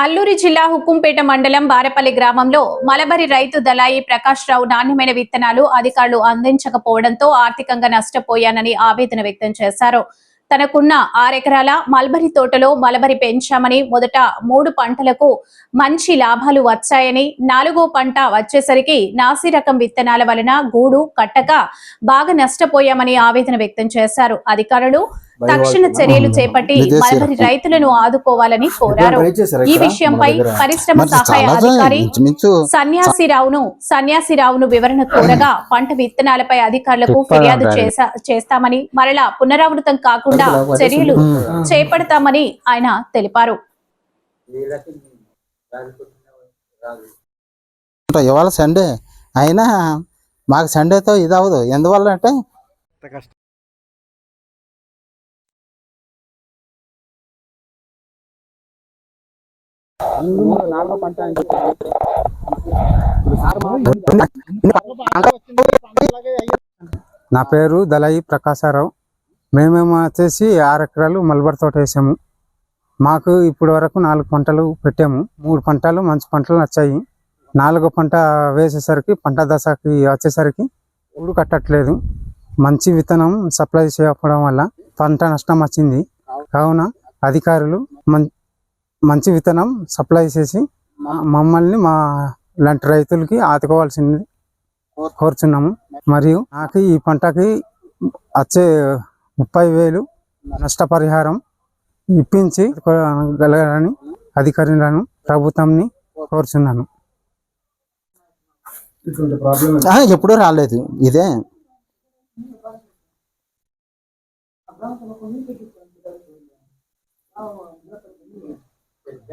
అల్లూరి జిల్లా హుకుంపేట మండలం బారపల్లి గ్రామంలో మలబరి రైతు దళాయి ప్రకాష్ రావు నాణ్యమైన విత్తనాలు అధికారులు అందించకపోవడంతో ఆర్థికంగా నష్టపోయానని ఆవేదన వ్యక్తం చేశారు. తనకున్న ఆరెకరాల మల్బరి తోటలో మలబరి పెంచామని మొదట మూడు పంటలకు మంచి లాభాలు వచ్చాయని నాలుగో పంట వచ్చేసరికి నాసి రకం విత్తనాల వలన గూడు కట్టక బాగా నష్టపోయామని ఆవేదన వ్యక్తం చేశారు. అధికారులు తక్షణ చర్యలు చేపట్టి మలబరి రైతులను ఆదుకోవాలని కోరారు. ఈ విషయంపై పరిశ్రమ సహాయ అధికారి సన్యాసిరావును సన్యాసిరావును వివరణ కోరగా పంట విత్తనాలపై అధికారులకు ఫిర్యాదు చేసా- చేస్తామని మరలా పునరావృతం కాకుండా చర్యలు చేపడతామని ఆయన తెలిపారు. ఇవాళ సండే. అయినా మాకు సండేతో ఇది అవ్వదు ఎందువల్ల అంటే నా పేరు దళాయి ప్రకాశారావు. మేమేమో వచ్చేసి ఆరు ఎకరాలు మల్బర్ తోట వేసాము. మాకు ఇప్పటి వరకు నాలుగు పంటలు పెట్టాము. మూడు పంటలు మంచి పంటలు నచ్చాయి. నాలుగో పంట వేసేసరికి పంట దశకి వచ్చేసరికి ఊడు కట్టట్లేదు. మంచి విత్తనం సప్లై చేయకపోవడం వల్ల పంట నష్టం వచ్చింది. కావున అధికారులు మం- మంచి విత్తనం సప్లై చేసి మమ్మల్ని మా లాంటి రైతులకి ఆదుకోవాల్సింది కోరుచున్నాము. మరియు నాకు ఈ పంటకి వచ్చే ముప్పై వేలు నష్టపరిహారం ఇప్పించి గలగాలని అధికారులను ప్రభుత్వంని కోరుచున్నాను. ఎప్పుడు ఎప్పుడూ రాలేదు. ఇదే.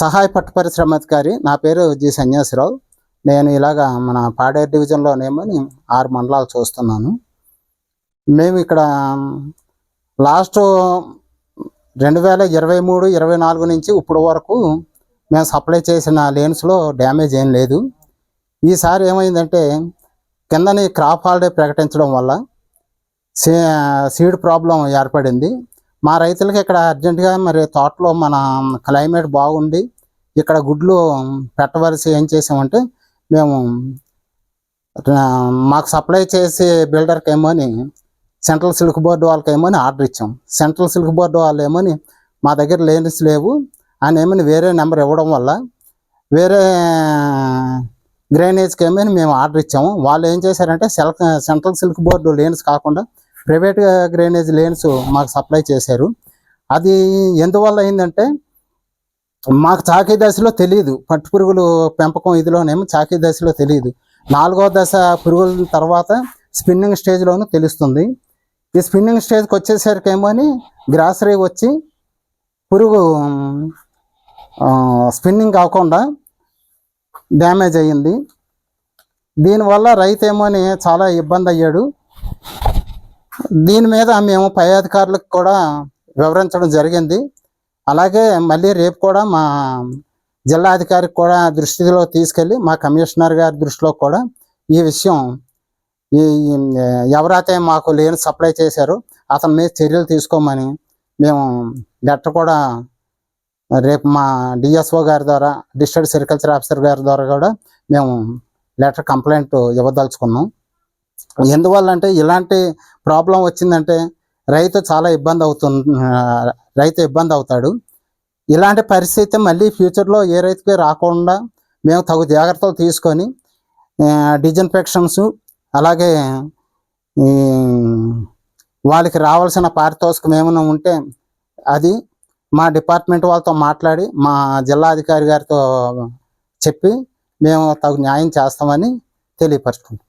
సహాయ పట్టు పరిశ్రమ అధికారి నా పేరు జి సన్యాసిరావు. నేను ఇలాగా మన పాడేరు డివిజన్లోనేమో నేను ఆరు మండలాలు చూస్తున్నాను. మేము ఇక్కడ లాస్ట్ రెండు వేల ఇరవై మూడు ఇరవై నాలుగు నుంచి ఇప్పుడు వరకు మేము సప్లై చేసిన లేన్స్లో డ్యామేజ్ ఏం లేదు. ఈసారి ఏమైందంటే కిందని క్రాప్ హాలిడే ప్రకటించడం వల్ల సీ సీడ్ ప్రాబ్లం ఏర్పడింది. మా రైతులకి ఇక్కడ అర్జెంటుగా మరి తోటలో మన క్లైమేట్ బాగుండి ఇక్కడ గుడ్లు పెట్టవలసి ఏం చేసామంటే మేము మాకు సప్లై చేసే బిల్డర్కి ఏమో అని సెంట్రల్ సిల్క్ బోర్డు వాళ్ళకి ఏమో అని ఆర్డర్ ఇచ్చాం. సెంట్రల్ సిల్క్ బోర్డు వాళ్ళు ఏమోని మా దగ్గర లేనిస్ లేవు. అని ఏమని వేరే నెంబర్ ఇవ్వడం వల్ల వేరే గ్రైనేజ్కి ఏమని మేము ఆర్డర్ ఇచ్చాము. వాళ్ళు ఏం చేశారంటే cell central silk board layings కాకుండా ప్రైవేట్ గ్రైనేజ్ లేన్స్ మాకు సప్లై చేశారు. అది ఎందువల్ల అయిందంటే మాకు చాకీ దశలో తెలియదు పట్టు పురుగులు పెంపకం ఇదిలోనేమో చాకీ దశలో తెలియదు నాలుగో దశ పురుగుల తర్వాత స్పిన్నింగ్ స్టేజ్లోనూ తెలుస్తుంది. ఈ స్పిన్నింగ్ స్టేజ్కి వచ్చేసరికి ఏమో అని గ్రాసరీ వచ్చి పురుగు స్పిన్నింగ్ కాకుండా డ్యామేజ్ అయ్యింది. దీనివల్ల రైతు ఏమో అని చాలా ఇబ్బంది అయ్యాడు. దీని మీద మేము పై అధికారులకు కూడా వివరించడం జరిగింది. అలాగే మళ్ళీ రేపు కూడా మా జిల్లా అధికారికి కూడా దృష్టిలో తీసుకెళ్ళి మా కమిషనర్ గారి దృష్టిలో కూడా ఈ విషయం ఈ ఎవరైతే మాకు లేని సప్లై చేశారో అతని మీద చర్యలు తీసుకోమని మేము లెటర్ కూడా రేపు మా డిఎస్ఓ గారి ద్వారా డిస్ట్రిక్ట్ సెరికల్చర్ ఆఫీసర్ గారి ద్వారా కూడా మేము లెటర్ కంప్లైంట్ ఇవ్వదలుచుకున్నాం. ఎందువల్ల అంటే ఇలాంటి ప్రాబ్లం వచ్చిందంటే రైతు చాలా ఇబ్బంది అవుతుంది రైతు ఇబ్బంది అవుతాడు. ఇలాంటి పరిస్థితి మళ్ళీ ఫ్యూచర్లో ఏ రైతుకి రాకుండా మేము తగు జాగ్రత్తలు తీసుకొని డిజన్ఫెక్షన్స్ అలాగే వాళ్ళకి రావాల్సిన పారితోషికం ఏమైనా ఉంటే అది మా డిపార్ట్మెంట్ వాళ్ళతో మాట్లాడి మా జిల్లా అధికారి గారితో చెప్పి మేము తగు న్యాయం చేస్తామని తెలియపరుచుకుంటాం